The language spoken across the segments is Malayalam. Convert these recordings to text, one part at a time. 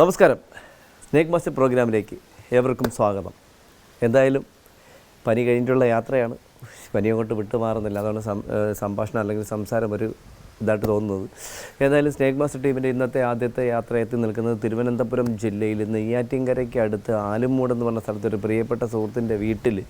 നമസ്കാരം. സ്നേക് മാസ്റ്റർ പ്രോഗ്രാമിലേക്ക് ഏവർക്കും സ്വാഗതം. എന്തായാലും പനി കഴിഞ്ഞിട്ടുള്ള യാത്രയാണ്. പനി അങ്ങോട്ട് വിട്ടുമാറുന്നില്ല. അതുകൊണ്ട് സംഭാഷണം അല്ലെങ്കിൽ സംസാരം ഒരു ഇതായിട്ട് തോന്നുന്നത്. ഏതായാലും സ്നേക് മാസ്റ്റർ ടീമിന്റെ ഇന്നത്തെ ആദ്യത്തെ യാത്ര എത്തി നിൽക്കുന്നത് തിരുവനന്തപുരം ജില്ലയിൽ നെയ്യാറ്റിൻകരയ്ക്ക് അടുത്ത് ആലുമൂട് എന്ന് പറഞ്ഞ സ്ഥലത്ത് ഒരു പ്രിയപ്പെട്ട സുഹൃത്തിന്റെ വീട്ടിൽ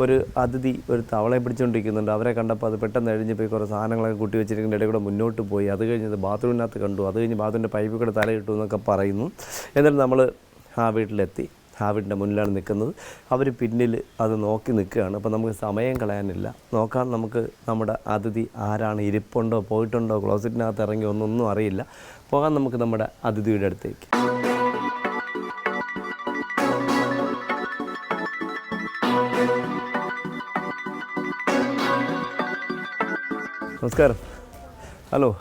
ഒരു അതിഥി ഒരു തവളയെ പിടിച്ചുകൊണ്ടിരിക്കുന്നുണ്ട്. അവരെ കണ്ടപ്പോൾ അത് പെട്ടെന്ന് എഴിഞ്ഞ് പോയി കുറേ സാധനങ്ങളൊക്കെ കൂട്ടി വെച്ചിരിക്കുന്ന ഇടയിൽ കൂടെ മുന്നോട്ട് പോയി. അത് കഴിഞ്ഞത് ബാത്റൂമിനകത്ത് കണ്ടു. അത് കഴിഞ്ഞ് ബാത്റൂമിന്റെ പൈപ്പിൽ കൂടെ തല കിട്ടും എന്നൊക്കെ പറയുന്നു. എന്നിട്ട് നമ്മൾ ആ വീട്ടിലെത്തി. വീടിന്റെ മുന്നിലാണ് നിൽക്കുന്നത്. അവർ പിന്നിൽ അത് നോക്കി നിൽക്കുകയാണ്. അപ്പോൾ നമുക്ക് സമയം കളയാനില്ല. നോക്കാൻ നമുക്ക് നമ്മുടെ അതിഥി ആരാണ് ഇരിപ്പുണ്ടോ പോയിട്ടുണ്ടോ ക്ലോസറ്റിനകത്ത് ഇറങ്ങി ഒന്നൊന്നും അറിയില്ല. പോകാൻ നമുക്ക് നമ്മുടെ അതിഥിയുടെ അടുത്തേക്ക്. നമസ്കാരം. ഹലോ.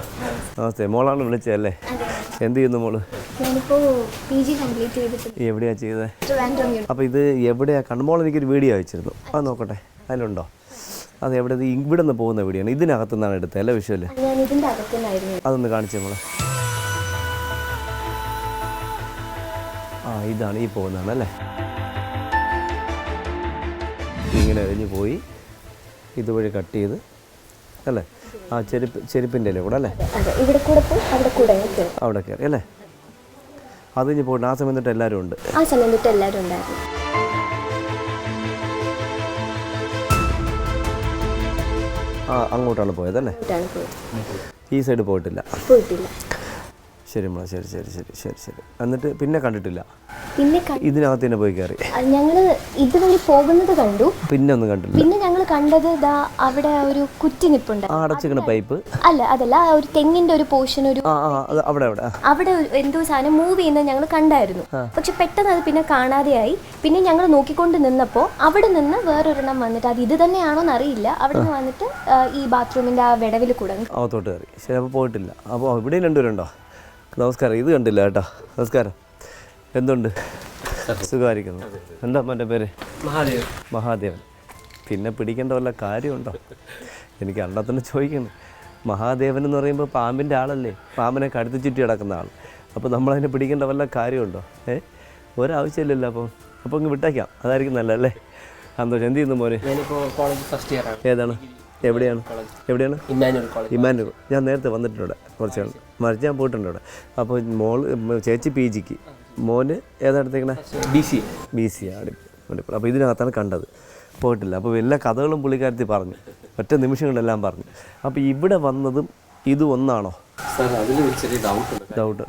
നമസ്തേ. മോളാണ് വിളിച്ചതല്ലേ എന്ത് ചെയ്യുന്നു മോൾ? ഞാനിപ്പോൾ പി ജി കംപ്ലീറ്റ് ചെയ്തിട്ടുണ്ട് എവിടെയാ ചെയ്തത്? അപ്പോൾ ഇത് എവിടെയാ? കൺമോൾ എനിക്കൊരു വീഡിയോ അയച്ചിരുന്നു. അത് നോക്കട്ടെ. അതിലുണ്ടോ? അത് എവിടെ? ഇവിടെ നിന്ന് പോകുന്ന വീഡിയോ ആണ്. ഇതിനകത്തു നിന്നാണ് എടുത്തത് അല്ലേ അകത്തുനിന്നായിരുന്നു. അതൊന്ന് കാണിച്ചു നമ്മളെ ആ ഇതാണ് ഈ പോകുന്നതാണ് അല്ലേ? ഇങ്ങനെ അരിഞ്ഞു പോയി. ഇതുവഴി കട്ട് ചെയ്ത് അല്ലേ? ആ ചെരുപ്പ് ചെരുപ്പിന്റെ അല്ലേ? കൂടെ അല്ലേ അവിടെ കയറി അല്ലേ? അത് ഇനി പോയിട്ട് ആ സമയം തൊട്ട് എല്ലാവരും ഉണ്ട്. ആ സമയം തൊട്ട് എല്ലാവരും ഉണ്ടായിരുന്നു. ആ അങ്ങോട്ടാണ് പോയത് അല്ലേ? ഈ സൈഡ് പോയിട്ടില്ല. പോയിട്ടില്ല. ശരി മോളെ ശരി ശരി ശരി ശരി ശരി. എന്നിട്ട് പിന്നെ കണ്ടിട്ടില്ല. പിന്നെ ക- ഇതിനകത്ത് തന്നെ പോയി കയറി. അത് ഞങ്ങൾ ഇതുവഴി പോകുന്നത് കണ്ടു. പിന്നെ ഒന്നും കണ്ടില്ല പിന്നെ ഞങ്ങൾ കണ്ടത് ഇതാ അവിടെ ഒരു കുറ്റി നിപ്പുണ്ട് ആ അടച്ചിക്കണ പൈപ്പ്. അല്ല അതല്ല ആ ഒരു തെങ്ങിന്റെ ഒരു പോർഷൻ ഒരു ആ ആ അത് അവിടെ അവിടെ ആ. അവിടെ ഒരു എന്തോ സാധനം മൂവ് ചെയ്യുന്നത് ഞങ്ങൾ കണ്ടായിരുന്നു. പക്ഷെ പെട്ടെന്ന് അത് പിന്നെ കാണാതെയായി. പിന്നെ ഞങ്ങൾ നോക്കിക്കൊണ്ട് നിന്നപ്പോൾ അവിടെ നിന്ന് വേറൊരെണ്ണം വന്നിട്ട് അത് ഇത് തന്നെയാണോ എന്നറിയില്ല. അവിടെ നിന്ന് വന്നിട്ട് ആ, ഈ ബാത്റൂമിന്റെ ആ വിടവിൽ കൂടെ അകത്തോട്ട് കയറി. ശരി അപ്പോൾ പോയിട്ടില്ല. അപ്പോൾ ഇവിടെ രണ്ടുപേരുണ്ടോ? നമസ്കാരം. ഇത് കണ്ടില്ല കേട്ടോ. നമസ്കാരം. എന്തുണ്ട്? സുഖമായിരിക്കുന്നു. എന്താ മറ്റേ പേര്? മഹാദേവൻ. മഹാദേവൻ. പിന്നെ പിടിക്കേണ്ട വല്ല കാര്യമുണ്ടോ? എനിക്ക് അണ്ടത്തിന് ചോദിക്കുന്നു. മഹാദേവൻ എന്ന് പറയുമ്പോൾ പാമ്പിന്റെ ആളല്ലേ? പാമ്പിനെ കടുത്ത് ചുറ്റി കിടക്കുന്ന ആൾ. അപ്പോൾ നമ്മളതിനെ പിടിക്കേണ്ട വല്ല കാര്യമുണ്ടോ? ഏ? ഒരാവശ്യമില്ലല്ലോ അപ്പം. അപ്പോൾ ഇങ്ങ് വിട്ടേക്കാം. അതായിരിക്കും നല്ലതല്ലേ സന്തോഷം. എന്ത് ചെയ്യുന്നു മോനെ? ഏതാണ്? എവിടെയാണ്? എവിടെയാണ്? ഇമാനുവൽ ഞാൻ നേരത്തെ വന്നിട്ടുണ്ട് ഇവിടെ കുറച്ച് മറിച്ച് ഞാൻ പോയിട്ടുണ്ട് ഇവിടെ. അപ്പോൾ മോൾ ചേച്ചി പി ജിക്ക്. മോന് ഏതാ എടുത്തേക്കണേ? ബി സി ബി സി ആണ് അപ്പോൾ ഇതിനകത്താണ് കണ്ടത്. പോയിട്ടില്ല. അപ്പോൾ എല്ലാ കഥകളും പുള്ളിക്കാരത്തി പറഞ്ഞു. ഒറ്റ നിമിഷങ്ങളെല്ലാം പറഞ്ഞു. അപ്പോൾ ഇവിടെ വന്നതും ഇത് ഒന്നാണോ? ഡൗട്ട്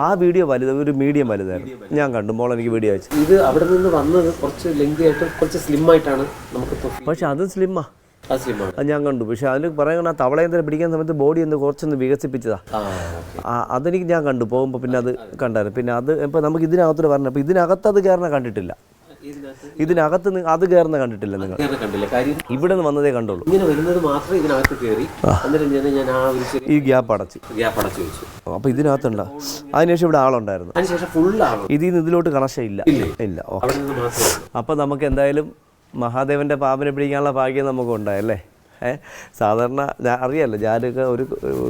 ആ, വീഡിയോ വലുത് ഒരു മീഡിയം വലുതായിരുന്നു. ഞാൻ കണ്ടു. മോൾ എനിക്ക് വീഡിയോ അയച്ചു. ഇത് അവിടെ നിന്ന് വന്നത് കുറച്ച് ലെങ്തി ആയിട്ട് കുറച്ച് സ്ലിം ആയിട്ടാണ് നമുക്ക് പക്ഷെ അത് സ്ലിമ്മാ അത് ഞാൻ കണ്ടു. പക്ഷെ അതിൽ പറയുന്ന ആ പിടിക്കാൻ പിടിക്കുന്ന സമയത്ത് ബോഡി ഒന്ന് കുറച്ചൊന്ന് വികസിപ്പിച്ചതാ. അതെനിക്ക് ഞാൻ കണ്ടു. പോകുമ്പോൾ പിന്നെ അത് കണ്ടായിരുന്നു. പിന്നെ അത് ഇപ്പം നമുക്ക് ഇതിനകത്തോട് പറഞ്ഞു അപ്പം ഇതിനകത്ത് അത് കയറുന്ന കണ്ടിട്ടില്ല. ഇതിനകത്ത് അത് കയറുന്ന കണ്ടിട്ടില്ല നിങ്ങൾ. ഇവിടെ നിന്ന് വന്നതേ കണ്ടുള്ളൂ. ഇങ്ങനെ വരുന്നത് മാത്രമേ ഇതിനകത്ത് കയറി. ഞാൻ ആ ഈ ഗ്യാപ്പ് അടച്ച്. ഗ്യാപ്പ് അടച്ചു വെച്ചു. അപ്പോൾ ഇതിനകത്തുണ്ടോ? അതിനുശേഷം ഇവിടെ ആളുണ്ടായിരുന്നു. അതിനുശേഷം ഫുള്ളാണ് ഇതിൽ നിന്ന് ഇതിലോട്ട് കണക്ഷൻ ഇല്ല. ഇല്ല അപ്പൊ നമുക്ക് എന്തായാലും മഹാദേവന്റെ പാമ്പിനെ പിടിക്കാനുള്ള ഭാഗ്യം നമുക്ക് ഉണ്ടായല്ലേ ഏ? സാധാരണ ഞാൻ അറിയാമല്ലോ ഞാനൊക്കെ ഒരു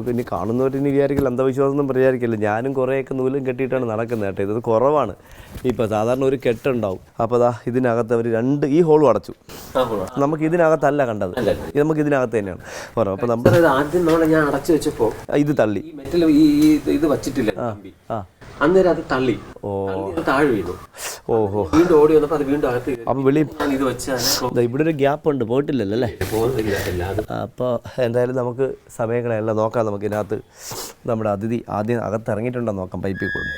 പിന്നെ കാണുന്നവർ ഇനി വിചാരിക്കില്ല അന്ധവിശ്വാസം ഒന്നും വിചാരിക്കില്ല ഞാനും കുറേയൊക്കെ നൂലും കെട്ടിയിട്ടാണ് നടക്കുന്നത് കേട്ടോ. ഇത് കുറവാണ്. ഇപ്പോൾ സാധാരണ ഒരു കെട്ടുണ്ടാവും. അപ്പോൾ അതാ ഇതിനകത്ത് അവർ രണ്ട് ഈ ഹോളും അടച്ചു. നമുക്ക് ഇതിനകത്തല്ല കണ്ടത്. നമുക്ക് ഇതിനകത്ത് തന്നെയാണ്. പറഞ്ഞു അപ്പോൾ നമ്മൾ ആദ്യം ഞാൻ അടച്ചു വെച്ചപ്പോൾ ഇത് തള്ളി. ഇത് ഇത് വച്ചിട്ടില്ല? ആ ആ. അന്നേരം അത് തള്ളി. താഴെ വീണു. ഓഹോ വീണ്ടും ഓടി വന്നപ്പോൾ അത് വീണ്ടും അകത്ത് അപ്പൊ വെളി ഇത് വെച്ചാൽ ഇവിടെ ഒരു ഗ്യാപ്പ് ഉണ്ട് പോയിട്ടില്ലല്ലോ അല്ലേ? അപ്പോൾ എന്തായാലും നമുക്ക് സമയങ്ങളെല്ലാം നോക്കാം. നമുക്ക് ഇതിനകത്ത് നമ്മുടെ അതിഥി ആദ്യം അകത്ത് ഇറങ്ങിയിട്ടുണ്ടോ നോക്കാം പൈപ്പിൽ കൂടെ.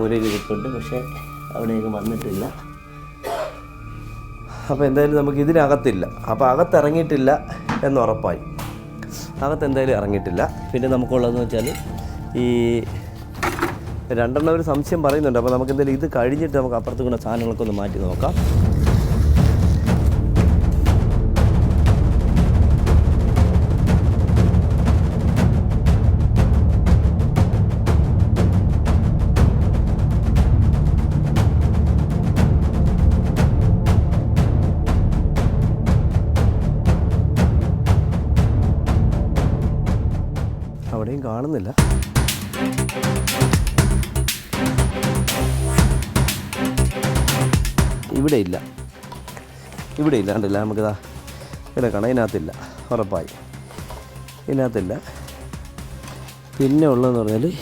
മുരയിൽ ഇരിപ്പുണ്ട് പക്ഷേ അവിടേക്ക് വന്നിട്ടില്ല. അപ്പോൾ എന്തായാലും നമുക്ക് ഇതിനകത്തില്ല. അപ്പോൾ അകത്തിറങ്ങിയിട്ടില്ല എന്ന് ഉറപ്പായി. അകത്ത് എന്തായാലും ഇറങ്ങിയിട്ടില്ല. പിന്നെ നമുക്കുള്ളതെന്ന് വെച്ചാൽ ഈ രണ്ടെണ്ണം ഒരു സംശയം പറയുന്നുണ്ട്. അപ്പോൾ നമുക്ക് എന്തായാലും ഇത് കഴിഞ്ഞിട്ട് നമുക്ക് അപ്പുറത്ത് സാധനങ്ങളൊക്കെ ഒന്ന് മാറ്റി നോക്കാം. ഇവിടെ ഇല്ല കണ്ടില്ല. നമുക്കിതാ ഇവിടെ കാണാം. ഇതിനകത്തില്ല. ഉറപ്പായി. ഇതിനകത്തില്ല. പിന്നെ ഉള്ളതെന്ന് പറഞ്ഞാൽ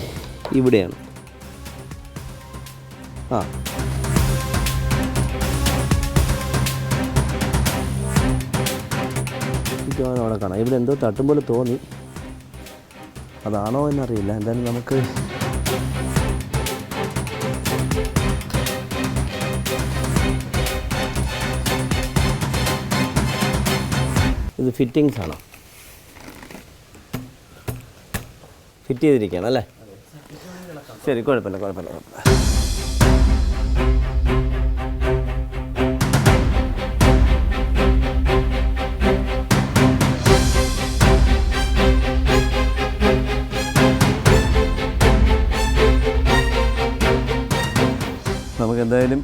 ഇവിടെയാണ്. ആ. അവിടെ കാണാം. ഇവിടെ എന്തോ തട്ടും പോലെ തോന്നി. അതാണോ എന്നറിയില്ല. എന്തായാലും നമുക്ക് ഇത് ഫിറ്റിങ്സ് ആണോ? ഫിറ്റ് ചെയ്തിരിക്കുകയാണ് അല്ലേ? ശരി കുഴപ്പമില്ല കുഴപ്പമില്ല കുഴപ്പമില്ല. നമുക്ക് എന്തായാലും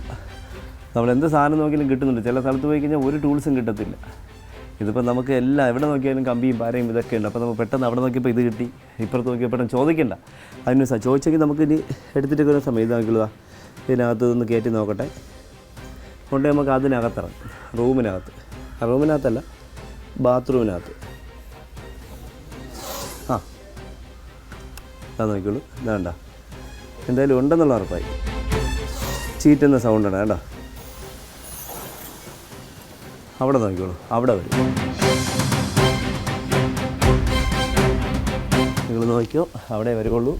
നമ്മൾ എന്ത് സാധനം നോക്കിയാലും കിട്ടുന്നുണ്ട്. ചില സ്ഥലത്ത് പോയി കഴിഞ്ഞാൽ ഒരു ടൂൾസും കിട്ടത്തില്ല. ഇതിപ്പോൾ നമുക്ക് എല്ലാം എവിടെ നോക്കിയാലും കമ്പിയും പാരയും ഇതൊക്കെ ഉണ്ട്. അപ്പോൾ നമ്മൾ പെട്ടെന്ന് അവിടെ നോക്കിയപ്പോൾ ഇത് കിട്ടി. ഇപ്പുറത്ത് നോക്കിയപ്പോൾ പെട്ടെന്ന് ചോദിക്കണ്ട. അതിന് ചോദിച്ചെങ്കിൽ നമുക്ക് ഇനി എടുത്തിട്ട് വരുന്ന ഇത് നോക്കിയുള്ളതാ ഇതിനകത്ത് ഒന്ന് കയറ്റി നോക്കട്ടെ. കൊണ്ട് നമുക്ക് അതിനകത്തിറങ്ങും. റൂമിനകത്ത്. റൂമിനകത്തല്ല ബാത്റൂമിനകത്ത്. ആ. അതാ നോക്കിയുള്ളൂ ഇതാണ്ട എന്തായാലും ഉണ്ടെന്നുള്ള ഉറപ്പായി. ചീറ്റുന്ന സൗണ്ടാണ് കേട്ടോ. അവിടെ നോക്കിക്കോളൂ. അവിടെ വരും. നിങ്ങൾ നോക്കിയോ അവിടെ വരുള്ളൂ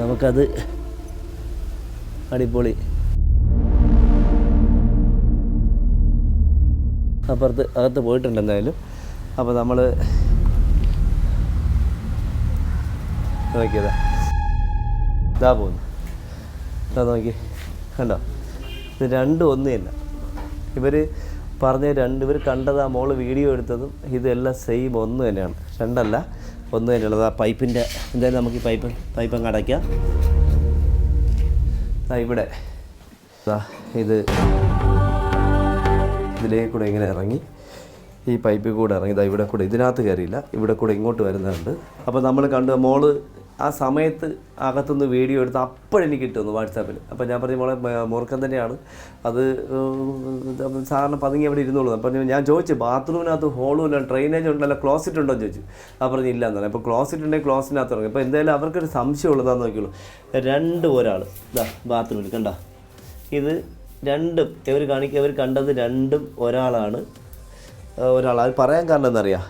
നമുക്കത് അടിപൊളി. അപ്പുറത്ത് അകത്ത് പോയിട്ടുണ്ട് എന്തായാലും. അപ്പോൾ നമ്മൾ നോക്കിയതാ. ഇതാ പോകുന്നു ഇതാ നോക്കി. കണ്ടോ? ഇത് രണ്ടും ഒന്നും തന്നെ ഇവർ പറഞ്ഞ രണ്ട് ഇവർ കണ്ടത് ആ മോൾ വീഡിയോ എടുത്തതും ഇതെല്ലാം സെയിം ഒന്ന് തന്നെയാണ്. രണ്ടല്ല ഒന്ന് തന്നെയുള്ളത്. ആ പൈപ്പിന്റെ എന്തായാലും നമുക്ക് ഈ പൈപ്പ് പൈപ്പ് അങ്ങ് അടയ്ക്കാം. ദാ ഇവിടെ. ഇത് ഇതിലേക്ക് കൂടെ ഇങ്ങനെ ഇറങ്ങി. ഈ പൈപ്പിൽ കൂടെ ഇറങ്ങി. ഇതാ ഇവിടെ കൂടെ ഇതിനകത്ത് കയറിയില്ല. ഇവിടെ കൂടെ ഇങ്ങോട്ട് വരുന്നുണ്ട്. അപ്പോൾ നമ്മൾ കണ്ട് മോൾ ആ സമയത്ത് അകത്തുനിന്ന് വീഡിയോ എടുത്ത് അപ്പോഴെനിക്ക് കിട്ടുന്നു വാട്സാപ്പിൽ. അപ്പോൾ ഞാൻ പറഞ്ഞു മോളെ മുറുക്കം തന്നെയാണ്. അത് സാറിന് പതുങ്ങി അവിടെ ഇരുന്നോളൂ. അപ്പോൾ ഞാൻ ചോദിച്ചു ബാത്റൂമിനകത്ത് ഹോളും അല്ല ഡ്രെയിനേജ് ഉണ്ടല്ലോ ക്ലോസറ്റ് ഉണ്ടോ എന്ന് ചോദിച്ചു. അപ്പോൾ പറഞ്ഞു ഇല്ല എന്നാണ് അപ്പോൾ ക്ലോസറ്റ് ഉണ്ടെങ്കിൽ ക്ലോസിനകത്ത് ഇറങ്ങി. അപ്പോൾ എന്തായാലും അവർക്കൊരു സംശയം നോക്കിയുള്ളൂ രണ്ട് ഒരാൾ ഇതാ ബാത്റൂമിൽ കണ്ട. ഇത് രണ്ടും ഇവർ കാണിക്കുക ഇവർ കണ്ടത് രണ്ടും ഒരാളാണ്. ഒരാൾ അത് പറയാൻ കാരണം എന്നറിയാം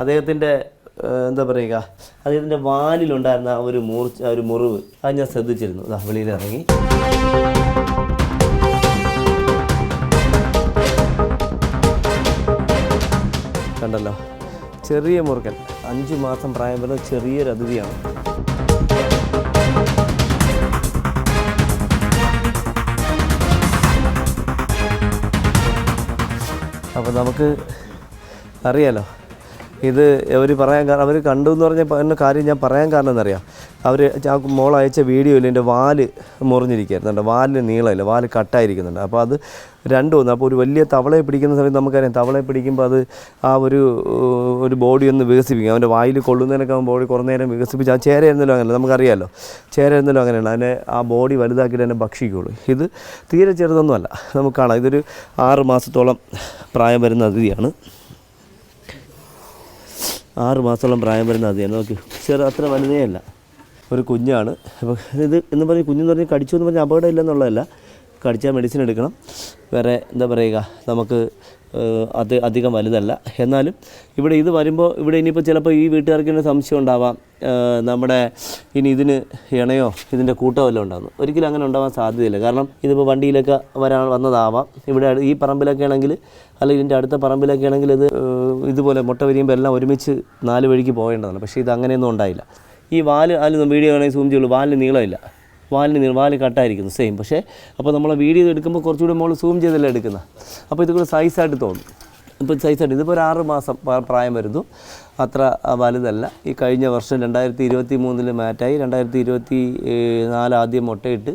അദ്ദേഹത്തിന്റെ എന്താ പറയുക? അദ്ദേഹത്തിന്റെ വാലിലുണ്ടായിരുന്ന ആ ഒരു മൂർച്ച ഒരു മുറിവ്. അത് ഞാൻ ശ്രദ്ധിച്ചിരുന്നു. ദാ വെളിയിൽ ഇറങ്ങി കണ്ടല്ലോ. ചെറിയ മുറുക്കൻ അഞ്ച് മാസം പ്രായം വരുന്ന ചെറിയൊരു അതിഥിയാണ്. അപ്പോൾ നമുക്ക് അറിയാലോ ഇത് അവർ പറയാൻ കാരണം അവർ കണ്ടു എന്ന് പറഞ്ഞ കാര്യം ഞാൻ പറയാൻ കാരണം എന്നറിയാം അവർ ആ മോൾ അയച്ച വീഡിയോയിൽ എന്റെ വാൽ മുറിഞ്ഞിരിക്കുന്നുണ്ട് വാലിന് നീളമില്ല. വാൽ കട്ടായിരിക്കുന്നുണ്ട്. അപ്പോൾ അത് രണ്ടും ഒന്ന് അപ്പോൾ ഒരു വലിയ തവളയെ പിടിക്കുന്ന സമയത്ത് നമുക്കറിയാം. തവളയെ പിടിക്കുമ്പോൾ അത് ആ ഒരു ഒരു ബോഡി ഒന്ന് വികസിപ്പിക്കും. അവന്റെ വായിൽ കൊള്ളുന്നതിനൊക്കെ അവൻ ബോഡി കുറേ നേരം വികസിപ്പിച്ച് ആ ചേര ഇരുന്നല്ലോ അങ്ങനെ നമുക്കറിയാമല്ലോ ചേര ഇരുന്നല്ലോ അങ്ങനെയാണ്. അതിനെ ആ ബോഡി വലുതാക്കിയിട്ട് തന്നെ ഭക്ഷിക്കുകയുള്ളൂ. ഇത് തീരെ ചെറുതൊന്നുമല്ല. നമുക്ക് കാണാം. ഇതൊരു ആറ് മാസത്തോളം പ്രായം വരുന്ന അതിഥിയാണ്. ആറ് മാസത്തോളം പ്രായം വരുന്ന അതിഥിയാണ് നോക്കി. ചെറു അത്ര വലുതേ അല്ല. ഒരു കുഞ്ഞാണ്. അപ്പോൾ ഇത് എന്ന് പറഞ്ഞ് കുഞ്ഞെന്ന് പറഞ്ഞ് കടിച്ചു എന്ന് പറഞ്ഞാൽ അപകടം ഇല്ലെന്നുള്ളതല്ല. കടിച്ചാൽ മെഡിസിൻ എടുക്കണം. വേറെ എന്താ പറയുക നമുക്ക് അത് അധികം വലുതല്ല. എന്നാലും ഇവിടെ ഇത് വരുമ്പോൾ ഇവിടെ ഇനിയിപ്പോൾ ചിലപ്പോൾ ഈ വീട്ടുകാർക്ക് തന്നെ സംശയം ഉണ്ടാവാം. നമ്മുടെ ഇനി ഇതിന് ഇണയോ ഇതിന്റെ കൂട്ടോ വല്ലതും ഉണ്ടാകുന്നു ഒരിക്കലും അങ്ങനെ ഉണ്ടാവാൻ സാധ്യതയില്ല. കാരണം ഇതിപ്പോൾ വണ്ടിയിലൊക്കെ വരാൻ വന്നതാവാം. ഇവിടെ ഈ പറമ്പിലൊക്കെ ആണെങ്കിൽ അല്ലെങ്കിൽ ഇതിന്റെ അടുത്ത പറമ്പിലൊക്കെ ആണെങ്കിൽ ഇത് ഇതുപോലെ മുട്ട വിരിയുമ്പോൾ എല്ലാം ഒരുമിച്ച് നാല് വഴിക്ക് പോകേണ്ടതാണ്. പക്ഷേ ഇത് അങ്ങനെയൊന്നും ഉണ്ടായില്ല. ഈ വാൽ അതിൽ വീഡിയോ ആണെങ്കിൽ സൂം ചെയ്യുള്ളൂ വാലിന് നീളമില്ല. വാലിന് വാൽ കട്ടായിരിക്കുന്നു സെയിം പക്ഷേ അപ്പോൾ നമ്മൾ വീഡിയോ എടുക്കുമ്പോൾ കുറച്ചുകൂടി നമ്മൾ സൂം ചെയ്തല്ലേ എടുക്കുന്നത് അപ്പോൾ ഇത് സൈസായിട്ട് തോന്നും. ഇപ്പോൾ സൈസായിട്ട് ഇതിപ്പോൾ ഒരു ആറ് മാസം പ്രായം വരുന്നു. അത്ര വലുതല്ല. ഈ കഴിഞ്ഞ വർഷം രണ്ടായിരത്തി ഇരുപത്തി മൂന്നിൽ മാറ്റായി. രണ്ടായിരത്തി ഇരുപത്തി നാല് ആദ്യം മുട്ടയിട്ട്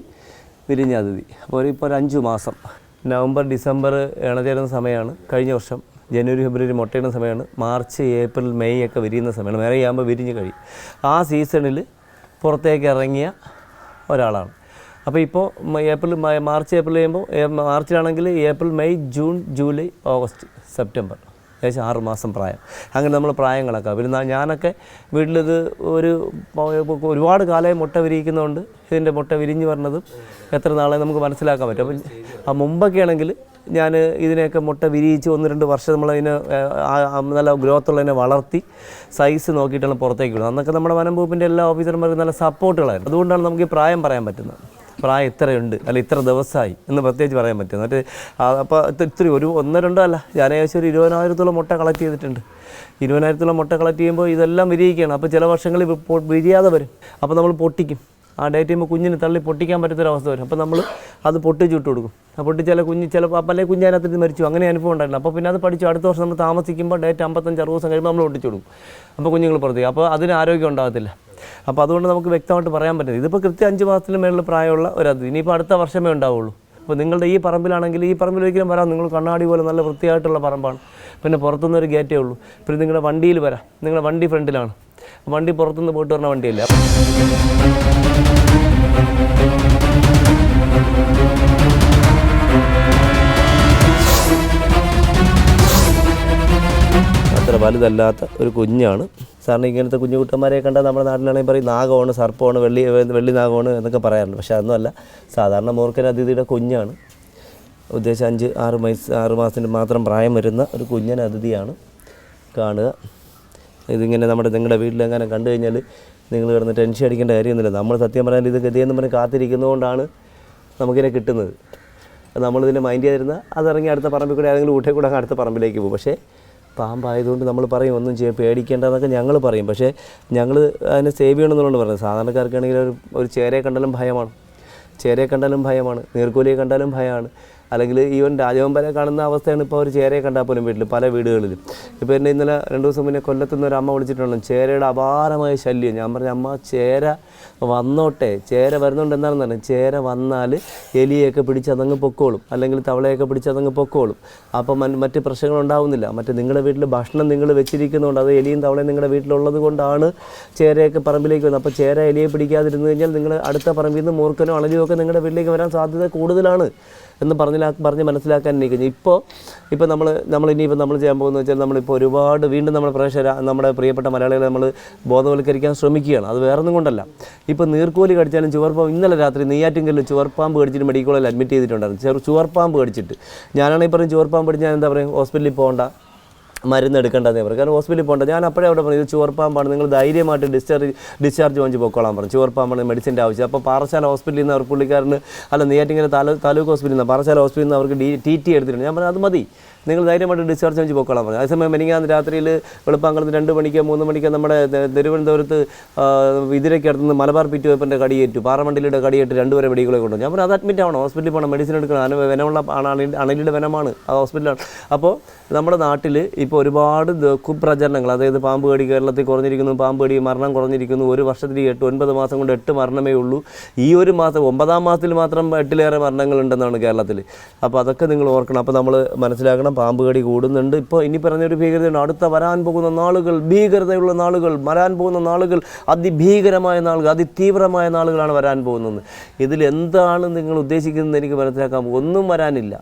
വിരിഞ്ഞ അതിഥി അപ്പോൾ ഒരു ഇപ്പോൾ ഒരു അഞ്ച് മാസം. നവംബർ ഡിസംബർ ഇണചേരുന്ന സമയമാണ് കഴിഞ്ഞ വർഷം ജനുവരി ഫെബ്രുവരി മുട്ടയിടുന്ന സമയമാണ് മാർച്ച് ഏപ്രിൽ മെയ് ഒക്കെ വിരിയുന്ന സമയമാണ് മെയ് ആകുമ്പോൾ വിരിഞ്ഞ് കഴിയും. ആ സീസണിൽ പുറത്തേക്ക് ഇറങ്ങിയ ഒരാളാണ്. അപ്പോൾ ഇപ്പോൾ ഏപ്രിൽ മാർച്ച് ഏപ്രിൽ ചെയ്യുമ്പോൾ മാർച്ചിലാണെങ്കിൽ April May June July August September. ഏകദേശം ആറ് മാസം പ്രായം. അങ്ങനെ നമ്മൾ പ്രായം കണക്കാം പിന്നെ ഞാനൊക്കെ വീട്ടിലിത് ഒരു ഒരുപാട് കാലമായി മുട്ട വിരിയിക്കുന്നതുകൊണ്ട് ഇതിന്റെ മുട്ട വിരിഞ്ഞ് പറഞ്ഞതും എത്ര നാളെ നമുക്ക് മനസ്സിലാക്കാൻ പറ്റും. അപ്പം ആ മുമ്പൊക്കെ ആണെങ്കിൽ ഞാൻ ഇതിനെയൊക്കെ മുട്ട വിരിയിച്ച് ഒന്ന് രണ്ട് വർഷം നമ്മളതിനെ നല്ല ഗ്രോത്തുള്ളതിനെ വളർത്തി സൈസ് നോക്കിയിട്ടാണ് പുറത്തേക്ക് വിടുന്നത്. അന്നൊക്കെ നമ്മുടെ വനം വകുപ്പിന്റെ എല്ലാ ഓഫീസർമാർക്കും നല്ല സപ്പോർട്ടുകളായിരുന്നു. അതുകൊണ്ടാണ് നമുക്ക് ഈ പ്രായം പറയാൻ പറ്റുന്നത്. പ്രായം ഇത്രയുണ്ട് അല്ല ഇത്ര ദിവസമായി എന്ന് പ്രത്യേകിച്ച് പറയാൻ പറ്റും എന്നിട്ട് അപ്പോൾ ഇത്തിരി ഒരു ഒന്നോ രണ്ടോ അല്ല ഞാൻ ഏകദേശം ഒരു ഇരുപതിനായിരത്തോളം മുട്ട കളക്ട് ചെയ്തിട്ടുണ്ട്. ഇരുപതിനായിരത്തോളം മുട്ട കളക്ട് ചെയ്യുമ്പോൾ ഇതെല്ലാം വിരിയിക്കുകയാണ്. അപ്പോൾ ചില വർഷങ്ങളിൽ വിരിയാതെ വരും. അപ്പോൾ നമ്മൾ പൊട്ടിക്കും. ആ ഡേറ്റ് ചെയ്യുമ്പോൾ കുഞ്ഞിന് തള്ളി പൊട്ടിക്കാൻ പറ്റാത്തൊരവസ്ഥ വരും. അപ്പോൾ നമ്മൾ അത് പൊട്ടിച്ച് വിട്ട് കൊടുക്കും. ആ ചില കുഞ്ഞ് ചില പല കുഞ്ഞ് അതിനകത്ത് മരിച്ചു. അങ്ങനെ അനുഭവം ഉണ്ടായില്ല അപ്പോൾ പിന്നെ അത് പഠിച്ചു. അടുത്ത വർഷം നമ്മൾ താമസിക്കുമ്പോൾ ഡേറ്റ് അമ്പത്തഞ്ച് അറുപത് ദിവസം കഴിയുമ്പോൾ നമ്മൾ പൊട്ടിച്ചു കൊടുക്കും. അപ്പോൾ കുഞ്ഞുങ്ങൾ പുറത്തേക്ക്. അപ്പോൾ അതിന് ആരോഗ്യം ഉണ്ടാകത്തില്ല. അപ്പോൾ അതുകൊണ്ട് നമുക്ക് വ്യക്തമായിട്ട് പറയാൻ പറ്റില്ല. ഇതിപ്പോൾ കൃത്യം അഞ്ച് മാസത്തിന് മേളിൽ പ്രായമുള്ള ഒരു അത് ഇനിയിപ്പോൾ അടുത്ത വർഷമേ ഉണ്ടാവുള്ളൂ. അപ്പോൾ നിങ്ങളുടെ ഈ പറമ്പിലാണെങ്കിൽ ഈ പറമ്പിൽ ഒരിക്കലും വരാം. നിങ്ങൾ കണ്ണാടി പോലെ നല്ല വൃത്തിയായിട്ടുള്ള പറമ്പാണ്. പിന്നെ പുറത്തുനിന്ന് ഒരു ഗേറ്റേ ഉള്ളൂ. പിന്നെ നിങ്ങളുടെ വണ്ടിയിൽ വരാം. നിങ്ങളുടെ വണ്ടി ഫ്രണ്ടിലാണ്. വണ്ടി പുറത്തുനിന്ന് പോയിട്ട് വരുന്ന വണ്ടിയല്ല? അത്ര വലുതല്ലാത്ത ഒരു കുഞ്ഞാണ്. സാറിന് ഇങ്ങനത്തെ കുഞ്ഞു കുട്ടന്മാരെ കണ്ടാൽ നമ്മുടെ നാട്ടിലാണെങ്കിൽ പറയും നാഗമാണ് സർപ്പമാണ് വെള്ളി വെള്ളി നാഗമാണ് എന്നൊക്കെ പറയാറുണ്ട്. പക്ഷേ അതൊന്നുമല്ല. സാധാരണ മൂർഖൻ അതിഥിയുടെ കുഞ്ഞാണ്. ഉദ്ദേശം അഞ്ച് ആറ് വയസ്സ് ആറ് മാസത്തിന് മാത്രം പ്രായം വരുന്ന ഒരു കുഞ്ഞൻ അതിഥിയാണ് കാണുക. ഇതിങ്ങനെ നമ്മുടെ നിങ്ങളുടെ വീട്ടിലെങ്ങനെ കണ്ടു കഴിഞ്ഞാൽ നിങ്ങൾ കിടന്ന് ടെൻഷൻ അടിക്കേണ്ട കാര്യമൊന്നുമില്ല. നമ്മൾ സത്യം പറഞ്ഞാൽ ഇത് ഗതിയെന്ന് പറഞ്ഞ് കാത്തിരിക്കുന്നതുകൊണ്ടാണ് നമുക്കിതിനെ കിട്ടുന്നത്. നമ്മളിതിനെ മൈൻഡ് ചെയ്തിരുന്ന അതിറങ്ങി അടുത്ത പറമ്പിൽ കൂടെ ഏതെങ്കിലും ഊട്ടേ കൂടെ അടുത്ത പറമ്പിലേക്ക് പോകും. പക്ഷേ പാമ്പായതുകൊണ്ട് നമ്മൾ പറയും ഒന്നും ചെയ്യാൻ പേടിക്കേണ്ടതെന്നൊക്കെ ഞങ്ങൾ പറയും. പക്ഷേ ഞങ്ങൾ അതിനെ സേവ് ചെയ്യണമെന്നുള്ളത് പറയുന്നത്. സാധാരണക്കാർക്കാണെങ്കിൽ ഒരു ഒരു ചേരയെ കണ്ടാലും ഭയമാണ്. ചേരയെ കണ്ടാലും ഭയമാണ്. നീർക്കോലിയെ കണ്ടാലും ഭയമാണ്. അല്ലെങ്കിൽ ഈവൻ രാജവമ്പരെ കാണുന്ന അവസ്ഥയാണ് ഇപ്പോൾ ഒരു ചേരയെ കണ്ടാൽ പോലും വീട്ടിൽ പല വീടുകളിലും. ഇപ്പോൾ എന്നെ ഇന്നലെ രണ്ട് ദിവസം മുന്നേ കൊല്ലത്തുനിന്ന് ഒരു അമ്മ വിളിച്ചിട്ടുണ്ടല്ലോ ചേരയുടെ അപാരമായ ശല്യം. ഞാൻ പറഞ്ഞു അമ്മ ചേര വന്നോട്ടെ. ചേര വരുന്നുണ്ട് എന്താണെന്ന് പറഞ്ഞു ചേര വന്നാൽ എലിയൊക്കെ പിടിച്ച് അതങ്ങ് പൊക്കോളും. അല്ലെങ്കിൽ തവളയൊക്കെ പിടിച്ച് അതങ്ങ് പൊക്കോളും. അപ്പം മറ്റ് പ്രശ്നങ്ങൾ ഉണ്ടാവുന്നില്ല. മറ്റ് നിങ്ങളുടെ വീട്ടിൽ ഭക്ഷണം നിങ്ങൾ വെച്ചിരിക്കുന്നതുകൊണ്ട് അത് എലിയും തവളയും നിങ്ങളുടെ വീട്ടിലുള്ളത് കൊണ്ടാണ് ചേരയൊക്കെ പറമ്പിലേക്ക് വരുന്നത്. അപ്പോൾ ചേര എലിയെ പിടിക്കാതിരുന്നു കഴിഞ്ഞാൽ നിങ്ങൾ അടുത്ത പറമ്പിൽ നിന്ന് മൂർക്കനോ അണലിയോ ഒക്കെ നിങ്ങളുടെ വീട്ടിലേക്ക് വരാൻ സാധ്യത കൂടുതലാണ്. എന്ന് പറഞ്ഞിലാ പറഞ്ഞ് മനസ്സിലാക്കാൻ എനിക്ക് ഇപ്പോൾ ഇപ്പോൾ നമ്മൾ നമ്മൾ ഇനിയിപ്പോൾ നമ്മൾ ചെയ്യാൻ പോകുന്നത് വെച്ചാൽ നമ്മളിപ്പോൾ ഒരുപാട് വീണ്ടും നമ്മുടെ പ്രേക്ഷകർ നമ്മുടെ പ്രിയപ്പെട്ട മലയാളികളെ നമ്മൾ ബോധവൽക്കരിക്കാൻ ശ്രമിക്കുകയാണ്. അത് വേറൊന്നും കൊണ്ടല്ല. ഇപ്പോൾ നീർക്കോലി കടിച്ചാലും ചുവർപ്പാമ്പ് ഇന്നലെ രാത്രി നെയ്യാറ്റിങ്കലിൽ ചുവർപ്പാമ്പ് കടിച്ചിട്ട് മെഡിക്കൽ കോളേജിൽ അഡ്മിറ്റ് ചെയ്തിട്ടുണ്ടായിരുന്നു. ചെറു ചുവർപ്പാമ്പ് കടിച്ചിട്ട്. ഞാനാണെങ്കിൽ പറയും ചുവർപ്പാമ്പ് കടിച്ച് ഞാൻ എന്താ പറയുക ഹോസ്പിറ്റലിൽ പോകണ്ട. മരുന്ന് എടുക്കേണ്ടതേ പറഞ്ഞു. കാരണം ഹോസ്പിറ്റലിൽ പോകണ്ട. ഞാൻ അപ്പോഴേ അവിടെ പറഞ്ഞു ഇത് ചുവർപ്പാമ്പാണ്. നിങ്ങൾ ധൈര്യമായിട്ട് ഡിസ്ചാർജ് ഡിസ്ചാർജ് വാങ്ങിച്ച് പൊക്കോളാൻ പറഞ്ഞു. ചുവർപ്പാമ്പാണ് മെഡിസിന്റെ ആവശ്യം. അപ്പോൾ പാറശാല ഹോസ്പിറ്റലിൽ നിന്ന് അവർ പുള്ളിക്കാരന് അല്ല നെയ്യാറ്റിങ്ങനെ താലൂ താലൂക്ക് ഹോസ്പിറ്റലിൽ നിന്ന് പാറശാല ഹോസ്പിറ്റലിൽ നിന്ന് അവർക്ക് ഡി ടി ടി എടുത്തിട്ടുണ്ട്. ഞാൻ പറഞ്ഞു അത് മതി. നിങ്ങൾ ധൈര്യമായിട്ട് ഡിസ്ചാർജ് ചെയ്ത് പൊക്കോളാൻ പറഞ്ഞു. അതേസമയം മെനിങ്ങാന്ന് രാത്രിയിൽ വെളുപ്പാങ്കളത്ത് രണ്ട് മണിക്കോ മൂന്ന് മണിക്കോ നമ്മുടെ തിരുവനന്തപുരത്ത് അടുത്തുനിന്ന് മലബാർ പിറ്റ് വെപ്പന്റെ കടിയേറ്റു. പാറമണ്ടിലിയുടെ കടിയേറ്റ് രണ്ടുപേരെ വെടികളെ കൊണ്ടു ഞാൻ പറഞ്ഞു അത് അഡ്മിറ്റ് ആവണം. ഹോസ്പിറ്റലിൽ പോകണം. മെഡിസിൻ എടുക്കണം. അതിന് വെനമുള്ള അണലിയുടെ വെനമാണ്. ആ ഹോസ്പിറ്റലാണ് അപ്പോൾ നമ്മുടെ നാട്ടിൽ ഇപ്പോൾ ഒരുപാട് കുപ്രചരണങ്ങൾ അതായത് പാമ്പ് കടി കേരളത്തിൽ കുറഞ്ഞിരിക്കുന്നു പാമ്പ് കടി മരണം കുറഞ്ഞിരിക്കുന്നു ഒരു വർഷത്തിൽ എട്ട് ഒൻപത് മാസം കൊണ്ട് എട്ട് മരണമേ ഉള്ളൂ. ഈ ഒരു മാസം ഒമ്പതാം മാസത്തിൽ മാത്രം എട്ടിലേറെ മരണങ്ങളുണ്ടെന്നാണ് കേരളത്തിൽ അപ്പോൾ അതൊക്കെ നിങ്ങൾ ഓർക്കണം. അപ്പോൾ നമ്മൾ മനസ്സിലാക്കണം. പാമ്പ് കടി കൂടുന്നുണ്ട്. ഇപ്പോൾ ഇനി പറഞ്ഞൊരു ഭീകരതയുണ്ട്. അടുത്ത വരാൻ പോകുന്ന നാളുകൾ ഭീകരതയുള്ള നാളുകൾ വരാൻ പോകുന്ന നാളുകൾ അതിഭീകരമായ നാളുകൾ അതിതീവ്രമായ നാളുകളാണ് വരാൻ പോകുന്നത്. ഇതിൽ എന്താണ് നിങ്ങൾ ഉദ്ദേശിക്കുന്നത് എനിക്ക് മനസ്സിലാക്കാം ഒന്നും വരാനില്ല.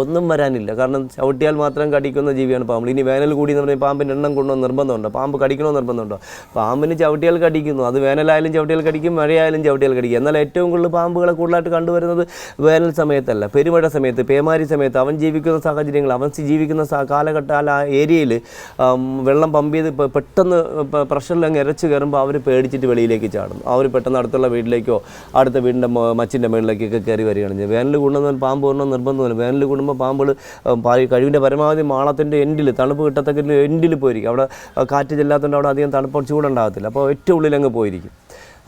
ഒന്നും വരാനില്ല. കാരണം ചവിട്ടിയാൽ മാത്രം കടിക്കുന്ന ജീവിയാണ് പാമ്പ്. ഇനി വേനൽ കൂടി എന്ന് പറഞ്ഞാൽ പാമ്പിന്റെ എണ്ണം കൊണ്ടുവന്ന് നിർബന്ധമുണ്ടോ? പാമ്പ് കടിക്കണോ നിർബന്ധമുണ്ടോ? പാമ്പിന് ചവിട്ടിയാൽ കടിക്കുന്നു. അത് വേനലായാലും ചവിട്ടിയാൽ കടിക്കും മഴയായാലും ചവിട്ടിയാൽ കടിക്കും. എന്നാൽ ഏറ്റവും കൂടുതൽ പാമ്പുകളെ കൂടുതലായിട്ട് കണ്ടുവരുന്നത് വേനൽ സമയത്തല്ല. പെരുമഴ സമയത്ത് പേമാരി സമയത്ത് അവൻ ജീവിക്കുന്ന സാഹചര്യങ്ങൾ അവൻ ജീവിക്കുന്ന കാലഘട്ട ആ ഏരിയയിൽ വെള്ളം പമ്പ് ചെയ്ത് പെട്ടെന്ന് പ്രഷറിൽ അങ്ങ് ഇരച്ച് കയറുമ്പോൾ അവർ പേടിച്ചിട്ട് വെളിയിലേക്ക് ചാടും. അവർ പെട്ടെന്ന് അടുത്തുള്ള വീട്ടിലേക്കോ അടുത്ത വീടിന്റെ മച്ചിന്റെ മുകളിലേക്കൊക്കെ കയറി വരികയാണ് വേനൽ കൂടുന്നതിൽ പാമ്പ് വരണം നിർബന്ധമല്ല വേനൽ കൂടുമ്പോൾ പാമ്പുകൾ കഴിവിന്റെ പരമാവധി മാളത്തിന്റെ എൻഡിൽ തണുപ്പ് കിട്ടത്തക്ക എൻഡിൽ പോയിരിക്കും. അവിടെ കാറ്റ് ചെല്ലാത്തതുകൊണ്ട് അവിടെ അധികം തണുപ്പ് ചൂടുണ്ടാകത്തില്ല. അപ്പോൾ ഏറ്റവും ഉള്ളിൽ അങ്ങ് പോയിരിക്കും.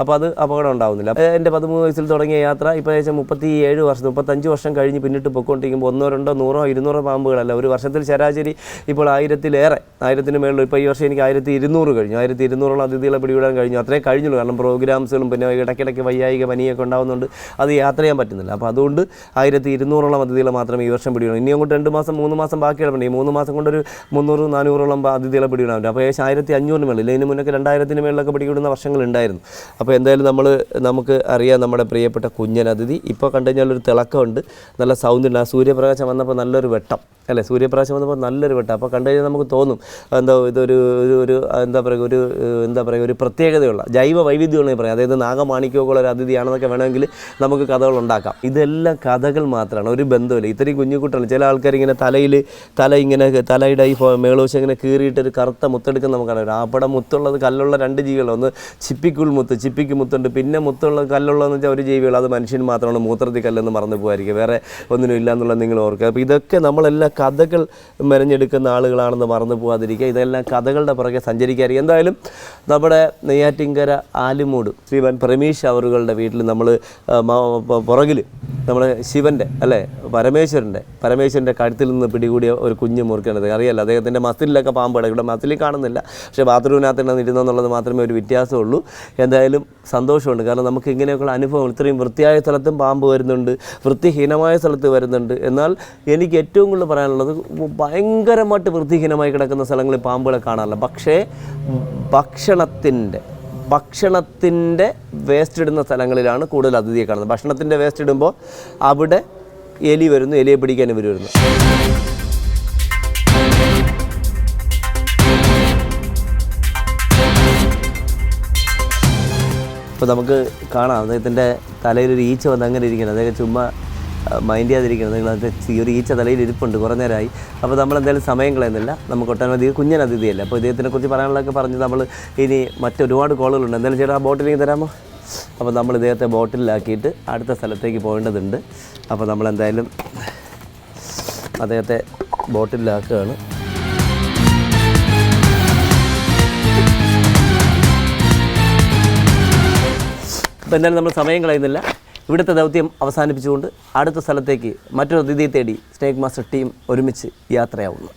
അപ്പോൾ അത് അപകടം ഉണ്ടാവുന്നില്ല. എന്റെ പതിമൂന്ന് വയസ്സിൽ തുടങ്ങിയ യാത്ര ഇപ്പോൾ ഏകദേശം മുപ്പത്തി ഏഴ് വർഷം മുപ്പത്തഞ്ച് വർഷം കഴിഞ്ഞ് പിന്നിട്ട് പൊയ്ക്കൊണ്ടിരിക്കുമ്പോൾ ഒന്നോ രണ്ടോ നൂറോ ഇരുന്നൂറോ പാമ്പുകളല്ല. ഒരു വർഷത്തിൽ ശരാശരി ഇപ്പോൾ ആയിരത്തിലേറെ ആയിരത്തിന് മേളിൽ ഇപ്പോൾ ഈ വർഷം എനിക്ക് ആയിരത്തി ഇരുന്നൂറ് കഴിഞ്ഞു. ആയിരത്തി ഇരുന്നൂറോളം അതിഥികളെ പിടിവിടാൻ കഴിഞ്ഞു. അത്രേ കഴിഞ്ഞുള്ളൂ. കാരണം പ്രോഗ്രാംസുകളും പിന്നെ ഇടയ്ക്കിടയ്ക്ക് വയ്യായിക പനിയൊക്കെ ഉണ്ടാകുന്നുണ്ട് അത് യാത്ര ചെയ്യാൻ പറ്റുന്നില്ല. അപ്പോൾ അതുകൊണ്ട് ആയിരത്തി ഇരുന്നൂറോളം അതിഥികളെ മാത്രമേ ഈ വർഷം പിടിയുള്ളൂ ഇനി അങ്ങോട്ട് രണ്ട് മാസം മൂന്ന് മാസം ബാക്കി കിടപ്പുണ്ട് ഈ മൂന്ന് മാസം കൊണ്ടൊരു മുന്നൂറ് നാനൂറോളം അതിഥികളെ പിടിവിടാൻ പറ്റും. അപ്പോൾ ഏകദേശം ആയിരത്തി അഞ്ഞൂറിന് മേളിൽ. ഇതിന് മുന്നൊക്കെ രണ്ടായിരത്തിന് മേളിലൊക്കെ പിടിവിടുന്ന വർഷങ്ങളുണ്ടായിരുന്നു അപ്പോൾ എന്തായാലും നമ്മൾ നമുക്ക് അറിയാം നമ്മുടെ പ്രിയപ്പെട്ട കുഞ്ഞൻ അതിഥി. ഇപ്പോൾ കണ്ടു കഴിഞ്ഞാൽ ഒരു തിളക്കമുണ്ട്. നല്ല സൗന്ദര്യം ആ സൂര്യപ്രകാശം വന്നപ്പോൾ നല്ലൊരു വെട്ടം. അല്ലേ? സൂര്യപ്രകാശം വന്നപ്പോൾ നല്ലൊരു വെട്ടം. അപ്പോൾ കണ്ടു കഴിഞ്ഞാൽ നമുക്ക് തോന്നും. എന്താ ഇതൊരു ഒരു ഒരു എന്താ പറയുക ഒരു എന്താ പറയുക ഒരു പ്രത്യേകതയുള്ള ജൈവ വൈവിധ്യമുള്ള പറയാം അതായത് നാഗമാണിക്യമൊക്കെ ഒരു അതിഥിയാണെന്നൊക്കെ വേണമെങ്കിൽ നമുക്ക് കഥകൾ ഉണ്ടാക്കാം. ഇതെല്ലാം കഥകൾ മാത്രമാണ്. ഒരു ബന്ധമില്ല ഇത്രയും കുഞ്ഞു കുട്ടികൾ ചില ആൾക്കാർ ഇങ്ങനെ തലയിൽ തല ഇങ്ങനെ തലയുടെ ഈ മേളോശം ഇങ്ങനെ കീറിയിട്ട് ഒരു കറുത്ത മുത്തെടുക്കുന്ന നമുക്കറിയാം. അവിടെ മുത്തുള്ളത് കല്ലുള്ള രണ്ട് ജീവികളാണ്. ഒന്ന് ചിപ്പിക്കുൾ മുത്ത് ചിപ്പിക്ക് മുത്തുണ്ട്. പിന്നെ മുത്തുള്ള കല്ലുള്ളതെന്ന് വെച്ചാൽ ഒരു ജീവികൾ. അത് മനുഷ്യൻ മാത്രമാണ്. മൂത്രത്തിൽ കല്ലെന്ന് മറന്നു പോകായിരിക്കും വേറെ ഒന്നിനും ഇല്ല എന്നുള്ളത് നിങ്ങൾ ഓർക്കുക. അപ്പോൾ ഇതൊക്കെ നമ്മളെല്ലാം കഥകൾ മെനഞ്ഞെടുക്കുന്ന ആളുകളാണെന്ന് മറന്നു പോകാതിരിക്കുക ഇതെല്ലാം കഥകളുടെ പുറകെ സഞ്ചരിക്കാതിരിക്കുക. എന്തായാലും നമ്മുടെ നെയ്യാറ്റിങ്കര ആലുമൂട് ശ്രീവൻ പ്രമീഷ് അവറുകളുടെ വീട്ടിൽ നമ്മൾ പുറകിൽ നമ്മൾ ശിവന്റെ അല്ലേ പരമേശ്വരന്റെ പരമേശ്വരന്റെ കഴുത്തിൽ നിന്ന് പിടികൂടിയ ഒരു കുഞ്ഞു മുറിക്കേണ്ടത് അറിയാലോ അദ്ദേഹത്തിന്റെ മസിലിലൊക്കെ പാമ്പ് ഇവിടെ മസിലിൽ കാണുന്നില്ല. പക്ഷേ ബാത്റൂമിനകത്ത് ഇരുന്നെന്നുള്ളത് മാത്രമേ ഒരു വ്യത്യാസമുള്ളൂ. എന്തായാലും സന്തോഷമുണ്ട്. കാരണം നമുക്ക് ഇങ്ങനെയൊക്കെയുള്ള അനുഭവം ഇത്രയും വൃത്തിയായ സ്ഥലത്തും പാമ്പ് വരുന്നുണ്ട് വൃത്തിഹീനമായ സ്ഥലത്ത് വരുന്നുണ്ട്. എന്നാൽ എനിക്ക് ഏറ്റവും കൂടുതൽ പറയാനുള്ളത് ഭയങ്കരമായിട്ട് വൃത്തിഹീനമായി കിടക്കുന്ന സ്ഥലങ്ങളിൽ പാമ്പുകളെ കാണാറില്ല. പക്ഷേ ഭക്ഷണത്തിന്റെ ഭക്ഷണത്തിന്റെ വേസ്റ്റ് ഇടുന്ന സ്ഥലങ്ങളിലാണ് കൂടുതൽ അതിഥിയെ കാണുന്നത്. ഭക്ഷണത്തിന്റെ വേസ്റ്റ് ഇടുമ്പോൾ അവിടെ എലി വരുന്നു എലിയെ പിടിക്കാൻ ഇവർ വരുന്നു. ഇപ്പോൾ നമുക്ക് കാണാം. അദ്ദേഹത്തിന്റെ ഒരു ഈച്ച വന്ന് അങ്ങനെ ഇരിക്കുന്നത് അദ്ദേഹം ചുമ്മാ മൈൻഡ് ചെയ്യാതിരിക്കുന്നത് നിങ്ങൾ ഒരു ഈച്ച തലയിൽ ഇരിപ്പുണ്ട്. കുറേ നേരമായി. അപ്പോൾ നമ്മൾ എന്തായാലും സമയം കളയുന്നില്ല. നമുക്ക് ഒട്ടനവധി കുഞ്ഞൻ അതിഥിയല്ല. അപ്പോൾ ഇദ്ദേഹത്തിനെ കുറിച്ച് പറയാനുള്ളതൊക്കെ പറഞ്ഞ് നമ്മൾ ഇനി മറ്റൊരുപാട് കോളുകളുണ്ട്. എന്തായാലും ചേട്ടാ ആ ബോട്ടിലേക്ക് തരാമോ? അപ്പോൾ നമ്മൾ ഇദ്ദേഹത്തെ ബോട്ടിലാക്കിയിട്ട് അടുത്ത സ്ഥലത്തേക്ക് പോകേണ്ടതുണ്ട്. അപ്പോൾ നമ്മൾ എന്തായാലും അദ്ദേഹത്തെ ബോട്ടിലാക്കുകയാണ്. അപ്പോൾ എന്തായാലും നമ്മൾ സമയം കളയുന്നില്ല. ഇവിടുത്തെ ദൗത്യം അവസാനിപ്പിച്ചുകൊണ്ട് അടുത്ത സ്ഥലത്തേക്ക് മറ്റൊരു അതിഥിയെ തേടി സ്നേക് മാസ്റ്റർ ടീം ഒരുമിച്ച് യാത്രയാവുന്നു.